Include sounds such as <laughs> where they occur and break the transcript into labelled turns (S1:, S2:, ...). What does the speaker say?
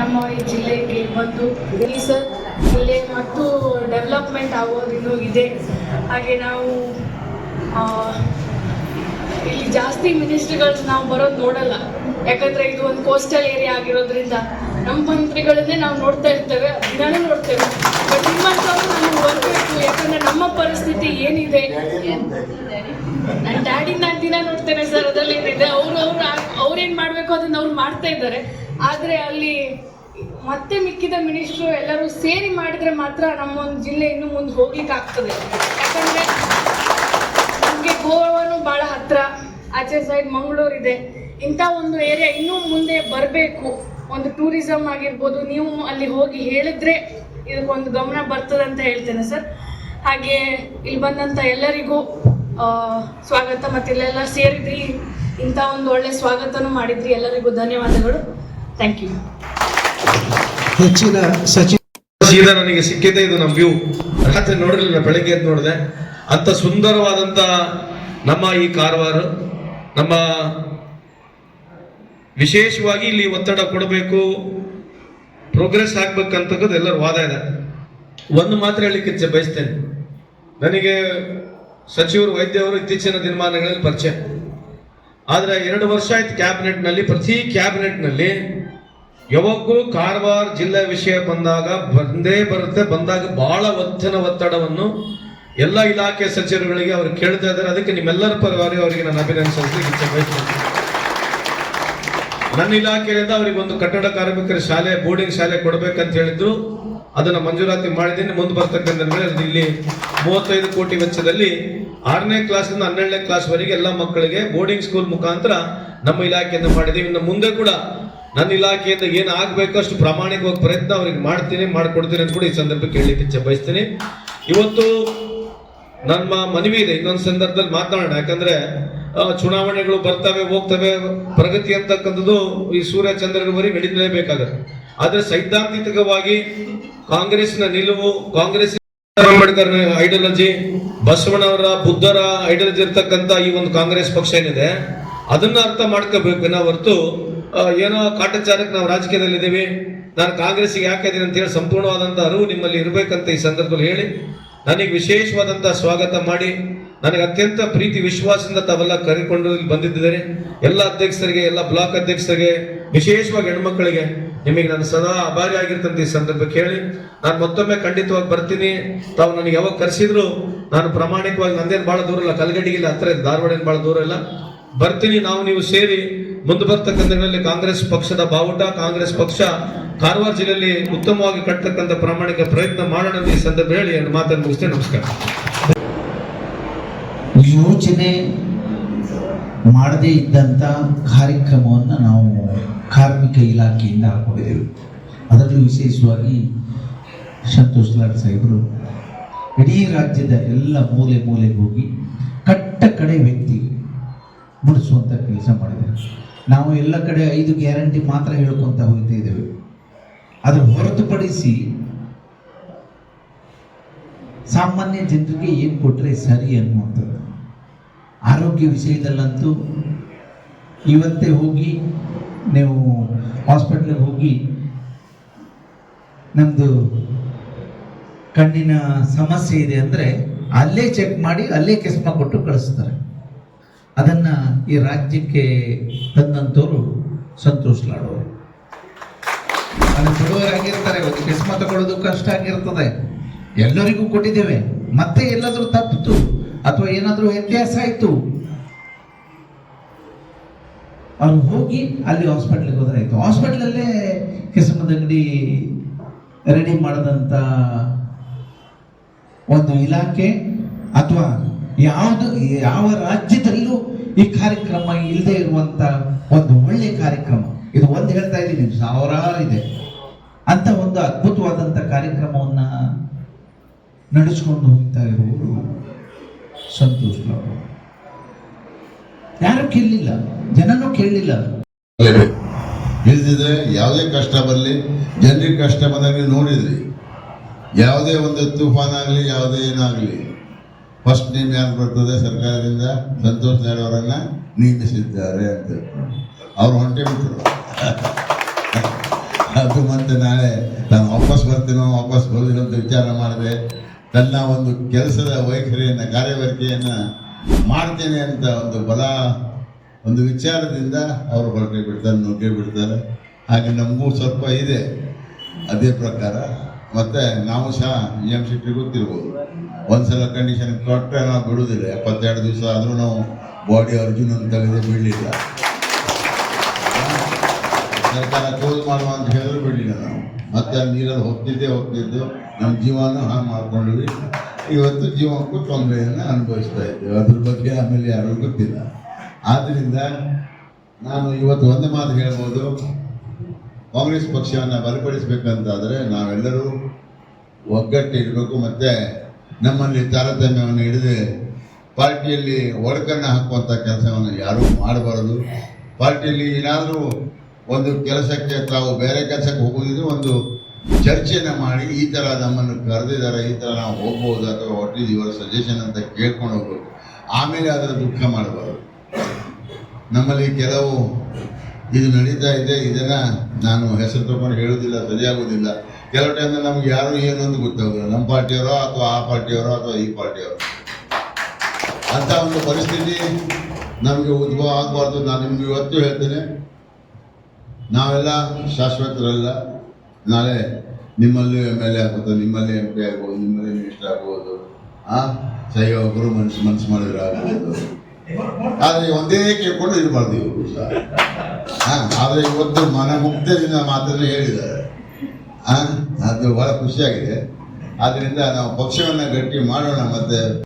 S1: ನಮ್ಮ ಈ ಜಿಲ್ಲೆಗೆ ಬಂದು ಸರ್ ಜಿಲ್ಲೆ ಮತ್ತು ಡೆವಲಪ್ಮೆಂಟ್ ಆಗೋದು ಇನ್ನೂ ಇದೆ. ಹಾಗೆ ನಾವು ಇಲ್ಲಿ ಜಾಸ್ತಿ ಮಿನಿಸ್ಟ್ರಿಗಳು ನಾವು ಬರೋದು ನೋಡಲ್ಲ. ಯಾಕಂದ್ರೆ ಇದು ಒಂದು ಕೋಸ್ಟಲ್ ಏರಿಯಾ ಆಗಿರೋದ್ರಿಂದ ನಮ್ಮ ಮಂತ್ರಿಗಳನ್ನೇ ನಾವು ನೋಡ್ತಾ ಇರ್ತೇವೆ, ದಿನಾನೂ ನೋಡ್ತೇವೆ. ಬಟ್ ನಿಮ್ಮಂಥವ್ರು ನಮಗೆ ಬರಬೇಕು ಯಾಕಂದ್ರೆ ನಮ್ಮ ಪರಿಸ್ಥಿತಿ ಏನಿದೆ? ನನ್ನ ಡ್ಯಾಡಿ ನಾನು ದಿನ ನೋಡ್ತೇನೆ ಸರ್ ಅದರಲ್ಲಿ ಏನಿದೆ ಅವರು ಅವ್ರು ಅವ್ರೇನು ಮಾಡಬೇಕು ಅದನ್ನು ಅವ್ರು ಮಾಡ್ತಾ ಇದ್ದಾರೆ. ಆದ್ರೆ ಅಲ್ಲಿ ಮತ್ತೆ ಮಿಕ್ಕಿದ ಮಿನಿಸ್ಟ್ರು ಎಲ್ಲರೂ ಸೇರಿ ಮಾಡಿದ್ರೆ ಮಾತ್ರ ನಮ್ಮ ಒಂದು ಜಿಲ್ಲೆ ಇನ್ನು ಮುಂದೆ ಹೋಗ್ಲಿಕ್ಕೆ ಆಗ್ತದೆ ಯಾಕಂದ್ರೆ ನಮಗೆ ಗೋವಾನು ಬಹಳ ಹತ್ರ. ಆಚೆ ಸೈಡ್ ಮಂಗಳೂರು ಇದೆ. ಇಂಥ ಒಂದು ಏರಿಯಾ ಇನ್ನೂ ಮುಂದೆ ಬರಬೇಕು. ಒಂದು ಟೂರಿಸಮ್ ಆಗಿರ್ಬೋದು, ನೀವು ಅಲ್ಲಿ ಹೋಗಿ ಹೇಳಿದ್ರೆ ಇದಕ್ಕೊಂದು ಗಮನ ಬರ್ತದೆ ಅಂತ ಹೇಳ್ತೇನೆ ಸರ್. ಹಾಗೆ ಇಲ್ಲಿ ಬಂದಂಥ ಎಲ್ಲರಿಗೂ ಸ್ವಾಗತ. ಮತ್ತು ಇಲ್ಲೆಲ್ಲ ಸೇರಿದ್ರಿ. ಇಂಥ ಒಂದು ಒಳ್ಳೆ ಸ್ವಾಗತನೂ ಮಾಡಿದ್ರಿ. ಎಲ್ಲರಿಗೂ ಧನ್ಯವಾದಗಳು. ಥ್ಯಾಂಕ್ ಯು
S2: ಹೆಚ್ಚಿನ ಸಚಿವ
S3: ಸೀದಾ ನನಗೆ ಸಿಕ್ಕಿದೆ ಇದು ನಮ್ಮ ವ್ಯೂ. ರಾತ್ರಿ ನೋಡಿರಲಿಲ್ಲ ಬೆಳಗ್ಗೆ ಎದ್ದು ನೋಡಿದೆ. ಅಂತ ಸುಂದರವಾದಂತ ನಮ್ಮ ಈ ಕಾರವಾರ ನಮ್ಮ ವಿಶೇಷವಾಗಿ ಇಲ್ಲಿ ಒತ್ತಡ ಕೊಡಬೇಕು ಪ್ರೋಗ್ರೆಸ್ ಆಗ್ಬೇಕಂತಕ್ಕದ್ದು ಎಲ್ಲರೂ ವಾದ ಇದೆ. ಒಂದು ಮಾತ್ರ ಹೇಳಿಕ್ಕೆ ಬಯಸ್ತೇನೆ. ನನಗೆ ಸಚಿವರು ವೈದ್ಯವರು ಇತ್ತೀಚಿನ ದಿನಮಾನಗಳಲ್ಲಿ ಪರಿಚಯ. ಆದ್ರೆ ಎರಡು ವರ್ಷ ಆಯ್ತು ಕ್ಯಾಬಿನೆಟ್ನಲ್ಲಿ ಪ್ರತಿ ಕ್ಯಾಬಿನೆಟ್ನಲ್ಲಿ ಯಾವಾಗೂ ಕಾರವಾರ ಜಿಲ್ಲೆ ವಿಷಯ ಬಂದಾಗ ಬಂದೇ ಬರುತ್ತೆ. ಬಂದಾಗ ಬಹಳ ಒತ್ತಿನ ಒತ್ತಡವನ್ನು ಎಲ್ಲ ಇಲಾಖೆ ಸಚಿವರುಗಳಿಗೆ ಅವರು ಕೇಳ್ತಾ ಇದ್ದಾರೆ. ಅದಕ್ಕೆ ನಿಮ್ಮೆಲ್ಲರ ಪರವಾಗಿ ಅವರಿಗೆ ನಾನು ಅಭಿನಂದಿಸಲಿಕ್ಕೆ ನನ್ನ ಇಲಾಖೆಯಿಂದ ಅವರಿಗೆ ಒಂದು ಕಟ್ಟಡ ಕಾರ್ಮಿಕರ ಶಾಲೆ, ಬೋರ್ಡಿಂಗ್ ಶಾಲೆ ಕೊಡಬೇಕಂತ ಹೇಳಿದ್ರು. ಅದನ್ನ ಮಂಜೂರಾತಿ ಮಾಡಿದ್ದೀನಿ. ಮುಂದೆ ಬರ್ತಕ್ಕಂಥ ಇಲ್ಲಿ ಮೂವತ್ತೈದು ಕೋಟಿ ವೆಚ್ಚದಲ್ಲಿ ಆರನೇ ಕ್ಲಾಸ್ನಿಂದ ಹನ್ನೆರಡನೇ ಕ್ಲಾಸ್ ವರೆಗೆ ಎಲ್ಲ ಮಕ್ಕಳಿಗೆ ಬೋರ್ಡಿಂಗ್ ಸ್ಕೂಲ್ ಮುಖಾಂತರ ನಮ್ಮ ಇಲಾಖೆಯಿಂದ ಮಾಡಿದ್ದೀವಿ. ಇನ್ನು ಮುಂದೆ ಕೂಡ ನನ್ನ ಇಲಾಖೆಯಿಂದ ಏನು ಆಗಬೇಕು ಅಷ್ಟು ಪ್ರಾಮಾಣಿಕವಾಗಿ ಪ್ರಯತ್ನ ಅವ್ರಿಗೆ ಮಾಡ್ತೀನಿ, ಮಾಡಿಕೊಡ್ತೀನಿ ಅಂತ ಕೂಡ ಈ ಸಂದರ್ಭಕ್ಕೆ ಹೇಳಲಿಕ್ಕೆ ಇಚ್ಛೆ ಬಯಸ್ತೀನಿ. ಇವತ್ತು ನಮ್ಮ ಮನವಿ ಇದೆ, ಇನ್ನೊಂದು ಸಂದರ್ಭದಲ್ಲಿ ಮಾತಾಡೋಣ ಯಾಕಂದ್ರೆ ಚುನಾವಣೆಗಳು ಬರ್ತವೆ, ಹೋಗ್ತವೆ, ಪ್ರಗತಿ ಅಂತಕ್ಕಂಥದ್ದು ಈ ಸೂರ್ಯ ಚಂದ್ರವರೆಗೆ ನಡೀಲೇಬೇಕಾಗತ್ತೆ. ಆದ್ರೆ ಸೈದ್ಧಾಂತಿಕವಾಗಿ ಕಾಂಗ್ರೆಸ್ನ ನಿಲುವು ಕಾಂಗ್ರೆಸ್ ಅಂಬೇಡ್ಕರ್ ಐಡಿಯಾಲಜಿ, ಬಸವಣ್ಣವರ, ಬುದ್ಧರ ಐಡಿಯಾಲಜಿ ಇರ್ತಕ್ಕಂಥ ಈ ಒಂದು ಕಾಂಗ್ರೆಸ್ ಪಕ್ಷ ಏನಿದೆ, ಅದನ್ನ ಅರ್ಥ ಮಾಡ್ಕೋಬೇಕು. ಹೊರತು ಏನೋ ಕಾಟಾಚಾರಕ್ಕೆ ನಾವು ರಾಜಕೀಯದಲ್ಲಿದ್ದೀವಿ. ನಾನು ಕಾಂಗ್ರೆಸ್ಗೆ ಯಾಕೆ ಇದ್ದೀನಿ ಅಂತ ಹೇಳಿ ಸಂಪೂರ್ಣವಾದಂತ ಅರಿವು ನಿಮ್ಮಲ್ಲಿ ಇರಬೇಕಂತ ಈ ಸಂದರ್ಭದಲ್ಲಿ ಹೇಳಿ, ನನಗೆ ವಿಶೇಷವಾದಂತ ಸ್ವಾಗತ ಮಾಡಿ, ನನಗೆ ಅತ್ಯಂತ ಪ್ರೀತಿ, ವಿಶ್ವಾಸದಿಂದ ತಾವೆಲ್ಲ ಕರೆಕೊಂಡು ಇಲ್ಲಿ ಬಂದಿದ್ದಾರೆ ಎಲ್ಲ ಅಧ್ಯಕ್ಷರಿಗೆ, ಎಲ್ಲ ಬ್ಲಾಕ್ ಅಧ್ಯಕ್ಷರಿಗೆ, ವಿಶೇಷವಾಗಿ ಹೆಣ್ಮಕ್ಳಿಗೆ ನಿಮಗೆ ನಾನು ಸದಾ ಆಭಾರಿ ಆಗಿರ್ತಂತ ಈ ಸಂದರ್ಭಕ್ಕೆ ಹೇಳಿ, ನಾನು ಮತ್ತೊಮ್ಮೆ ಖಂಡಿತವಾಗಿ ಬರ್ತೀನಿ. ತಾವು ನನಗೆ ಯಾವಾಗ ಕರೆಸಿದ್ರು, ನಾನು ಪ್ರಾಮಾಣಿಕವಾಗಿ ನಂದೇನು ಭಾಳ ದೂರ ಇಲ್ಲ ಕಲ್ಗಡಿಗಿಲ್ಲ ಹತ್ರ ಧಾರವಾಡ ಏನು ಭಾಳ ದೂರ ಇಲ್ಲ. ಬರ್ತೀನಿ, ನಾವು ನೀವು ಸೇರಿ ಮುಂದೆ ಬರ್ತಕ್ಕಂಥ ದಿನಗಳಲ್ಲಿ ಕಾಂಗ್ರೆಸ್ ಪಕ್ಷದ ಬಾವುಟ, ಕಾಂಗ್ರೆಸ್ ಪಕ್ಷ ಕಾರವಾರ ಜಿಲ್ಲೆಯಲ್ಲಿ ಉತ್ತಮವಾಗಿ ಕಟ್ಟತಕ್ಕಂಥ ಪ್ರಾಮಾಣಿಕ ಪ್ರಯತ್ನ ಮಾಡೋಣ ಈ ಸಂದರ್ಭ ಹೇಳಿ ಮಾತನ್ನು ಮುಗಿಸ್ತೇನೆ. ನಮಸ್ಕಾರ.
S2: ಯೋಚನೆ ಮಾಡದೇ ಇದ್ದಂಥ ಕಾರ್ಯಕ್ರಮವನ್ನು ನಾವು ಕಾರ್ಮಿಕ ಇಲಾಖೆಯಿಂದ ಹಾಕೊಂಡಿದ್ದೆವು. ಅದರಲ್ಲೂ ವಿಶೇಷವಾಗಿ ಸಂತೋಷ್ ಲಾಡ್ ಸಾಹೇಬರು ಇಡೀ ರಾಜ್ಯದ ಎಲ್ಲ ಮೂಲೆ ಮೂಲೆಗೆ ಹೋಗಿ ಕಟ್ಟ ಕಡೆ ವ್ಯಕ್ತಿ ಮುಡಿಸುವಂಥ ಕೆಲಸ ಮಾಡಿದ್ದಾರೆ. ನಾವು ಎಲ್ಲ ಕಡೆ ಐದು ಗ್ಯಾರಂಟಿ ಮಾತ್ರ ಹೇಳ್ಕೊತ ಹೋಗ್ತಾ ಇದ್ದೇವೆ. ಅದು ಹೊರತುಪಡಿಸಿ ಸಾಮಾನ್ಯ ಜನರಿಗೆ ಏನು ಕೊಟ್ಟರೆ ಸರಿ ಅನ್ನುವಂಥದ್ದು. ಆರೋಗ್ಯ ವಿಷಯದಲ್ಲಂತೂ ಇವತ್ತೇ ಹೋಗಿ ನೀವು ಹಾಸ್ಪಿಟ್ಲಿಗೆ ಹೋಗಿ ನಮ್ಮದು ಕಣ್ಣಿನ ಸಮಸ್ಯೆ ಇದೆ ಅಂದರೆ ಅಲ್ಲೇ ಚೆಕ್ ಮಾಡಿ, ಅಲ್ಲೇ ಕೆಸ್ಮ ಕೊಟ್ಟು ಕಳಿಸ್ತಾರೆ. ಅದನ್ನು ಈ ರಾಜ್ಯಕ್ಕೆ ತಂದಂಥವ್ರು ಸಂತೋಷ್ ಲಾಡೋರು ಅದು ಬಡವರಾಗಿರ್ತಾರೆ, ಒಂದು ಕೆಸ್ಮ ತಗೊಳ್ಳೋದು ಕಷ್ಟ ಆಗಿರ್ತದೆ. ಎಲ್ಲರಿಗೂ ಕೊಟ್ಟಿದ್ದೇವೆ. ಮತ್ತೆ ಎಲ್ಲಾದರೂ ತಪ್ಪಿತು ಅಥವಾ ಏನಾದರೂ ವ್ಯತ್ಯಾಸ ಆಯ್ತು? ಅವ್ರು ಹೋಗಿ ಅಲ್ಲಿ ಹಾಸ್ಪಿಟ್ಲಿಗೆ ಹೋದ್ರೆ ಆಯ್ತು. ಹಾಸ್ಪಿಟ್ಲಲ್ಲೇ ಕೆಸಮದ ಅಂಗಡಿ ರೆಡಿ ಮಾಡದಂತ ಒಂದು ಇಲಾಖೆ ಅಥವಾ ಯಾವುದು, ಯಾವ ರಾಜ್ಯದಲ್ಲೂ ಈ ಕಾರ್ಯಕ್ರಮ ಇಲ್ಲದೆ ಇರುವಂತ ಒಂದು ಒಳ್ಳೆ ಕಾರ್ಯಕ್ರಮ. ಇದು ಒಂದು ಹೇಳ್ತಾ ಇದ್ದೀನಿ ಸಾವಿರಾರು ಇದೆ. ಅಂತ ಒಂದು ಅದ್ಭುತವಾದಂತ ಕಾರ್ಯಕ್ರಮವನ್ನ ನಡೆಸ್ಕೊಂಡು ಹೋಗ್ತಾ ಇರುವವರು ಸಂತೋಷ್ ಅವರು ಯಾರು ಕೇಳಲಿಲ್ಲ? ಜನನೂ ಕೇಳಲಿಲ್ಲ.
S4: ಇಲ್ದಿದ್ರೆ ಯಾವುದೇ ಕಷ್ಟ ಬರಲಿ, ಜನರಿಗೆ ಕಷ್ಟ ಬಂದಾಗ ನೋಡಿದ್ರಿ. ಯಾವುದೇ ಒಂದು ತುಫಾನ್ ಆಗಲಿ ಯಾವುದೇ ಏನಾಗಲಿ ಫಸ್ಟ್ ನೇಮ್ ಯಾರು ಬರ್ತದೆ ಸರ್ಕಾರದಿಂದ? ಸಂತೋಷ್ ನಾಯ್ಡು ಅವರನ್ನ ನೇಮಿಸಿದ್ದಾರೆ ಅಂತ ಅವ್ರು ಹೊಂಟೆ ಬಿಟ್ಟರು ಅದು ಮತ್ತೆ ನಾಳೆ ನಾನು ವಾಪಸ್ ಬರ್ತೀನೋ, ವಾಪಸ್ ಬರೋದಿಲ್ಲ ಅಂತ ವಿಚಾರ ಮಾಡಿದೆ. ತನ್ನ ಒಂದು ಕೆಲಸದ ವೈಖರಿಯನ್ನು ಕಾರ್ಯವೈಖರಿಯನ್ನು ಮಾಡ್ತೇನೆ ಅಂತ ಒಂದು ಬಲ, ಒಂದು ವಿಚಾರದಿಂದ ಅವರು ಹೊರಟೆ ಬಿಡ್ತಾರೆ, ನುಗ್ಗೆ ಬಿಡ್ತಾರೆ. ಹಾಗೆ ನಮಗೂ ಸ್ವಲ್ಪ ಇದೆ. ಅದೇ ಪ್ರಕಾರ ಮತ್ತೆ ನಾವು ಸಹ ಬಿ ಎಂ ಸಿಟಿ ಗೊತ್ತಿರ್ಬೋದು. ಒಂದ್ಸಲ ಕಂಡೀಷನ್ ಕೊಟ್ಟರೆ ನಾವು ಬಿಡುವುದಿಲ್ಲ ಎಪ್ಪತ್ತೆರಡು ದಿವಸ ಆದರೂ ನಾವು ಬಾಡಿ ಅರ್ಜುನ್ ಅಂತ ತೆಗೆದೇ ಬಿಡಲಿಲ್ಲ. ಸರ್ಕಾರ ಕೋಲ್ ಮಾಡುವ ಅಂತ ಹೇಳಿದ್ರು ಬಿಡಲಿಲ್ಲ ನಾವು. ಮತ್ತೆ ಅಲ್ಲಿ ನೀರಲ್ಲಿ ಹೋಗ್ತಿದ್ದೆ ಹೋಗ್ತಿದ್ದು. ನಮ್ಮ ಜೀವನ ಹಾಳು ಮಾಡ್ಕೊಂಡ್ವಿ. ಇವತ್ತು ಜೀವಕ್ಕೂ ತೊಂದರೆಯನ್ನು ಅನುಭವಿಸ್ತಾ ಇದ್ದೇವೆ. ಅದ್ರ ಬಗ್ಗೆ ಆಮೇಲೆ ಯಾರಿಗೂ ಗೊತ್ತಿಲ್ಲ. ಆದ್ದರಿಂದ ನಾನು ಇವತ್ತು ಒಂದೇ ಮಾತು ಹೇಳ್ಬೋದು. ಕಾಂಗ್ರೆಸ್ ಪಕ್ಷವನ್ನು ಬಲಪಡಿಸಬೇಕಂತಾದರೆ ನಾವೆಲ್ಲರೂ ಒಗ್ಗಟ್ಟಿರಬೇಕು ಮತ್ತು ನಮ್ಮಲ್ಲಿ ತಾರತಮ್ಯವನ್ನು ಹಿಡಿದು ಪಾರ್ಟಿಯಲ್ಲಿ ಒಡಕನ್ನು ಹಾಕುವಂಥ ಕೆಲಸವನ್ನು ಯಾರೂ ಮಾಡಬಾರದು. ಪಾರ್ಟಿಯಲ್ಲಿ ಏನಾದರೂ ಒಂದು ಕೆಲಸಕ್ಕೆ ತಾವು ಬೇರೆ ಕೆಲಸಕ್ಕೆ ಹೋಗೋದಿದ್ರೆ ಒಂದು ಚರ್ಚೆಯನ್ನು ಮಾಡಿ ಈ ಥರ ನಮ್ಮನ್ನು ಕರೆದಿದ್ದಾರೆ, ಈ ಥರ ನಾವು ಹೋಗ್ಬೋದು ಅಥವಾ ಒಟ್ಟಿದ್ದು ಇವರ ಸಜೆಷನ್ ಅಂತ ಕೇಳ್ಕೊಂಡು ಹೋಗ್ಬೇಕು. ಆಮೇಲೆ ಅದರ ದುಃಖ ಮಾಡಬಾರದು. ನಮ್ಮಲ್ಲಿ ಕೆಲವು ಇದು ನಡೀತಾ ಇದೆ ಇದನ್ನು ನಾನು ಹೆಸರು ತಗೊಂಡು ಹೇಳೋದಿಲ್ಲ ಸರಿಯಾಗೋದಿಲ್ಲ. ಕೆಲವು ಟೈಮ್ ನಮ್ಗೆ ಯಾರು ಏನು ಅಂತ ಗೊತ್ತಾಗೋದಿಲ್ಲ. ನಮ್ಮ ಪಾರ್ಟಿಯವರೋ ಅಥವಾ ಆ ಪಾರ್ಟಿಯವರೋ ಅಥವಾ ಈ ಪಾರ್ಟಿಯವರೋ. ಅಂತ ಒಂದು ಪರಿಸ್ಥಿತಿ ನಮಗೆ ಉದ್ಭವ ಆಗಬಾರ್ದು ನಾನು ನಿಮ್ಗೆ ಇವತ್ತು ಹೇಳ್ತೇನೆ. ನಾವೆಲ್ಲ ಶಾಶ್ವತರಲ್ಲ. ನಾಳೆ ನಿಮ್ಮಲ್ಲಿ ಎಂ ಎಲ್ ಎ ಆಗ್ಬೋದು ನಿಮ್ಮಲ್ಲಿ ಎಂ ಪಿ ಆಗ್ಬೋದು ನಿಮ್ಮಲ್ಲಿ ಮಿನಿಸ್ಟರ್ ಆಗ್ಬೋದು. ಆ ಸಹಿ ಒಬ್ಬರು ಮನ್ಸು ಮನ್ಸು ಮಾಡಿದ್ರೆ ಆಗ್ಬೋದು. <laughs> ಆದರೆ ಒಂದೇ ಕೇಳ್ಕೊಂಡು ಇರಬಾರ್ದು ಇವರು ಆದರೆ ಇವತ್ತು ಮನ ಮುಕ್ತದಿಂದ ಮಾತನ್ನು ಹೇಳಿದ್ದಾರೆ. ಅದು ಬಹಳ ಖುಷಿಯಾಗಿದೆ. ಆದ್ದರಿಂದ ನಾವು ಪಕ್ಷವನ್ನು ಗಟ್ಟಿ ಮಾಡೋಣ ಮತ್ತೆ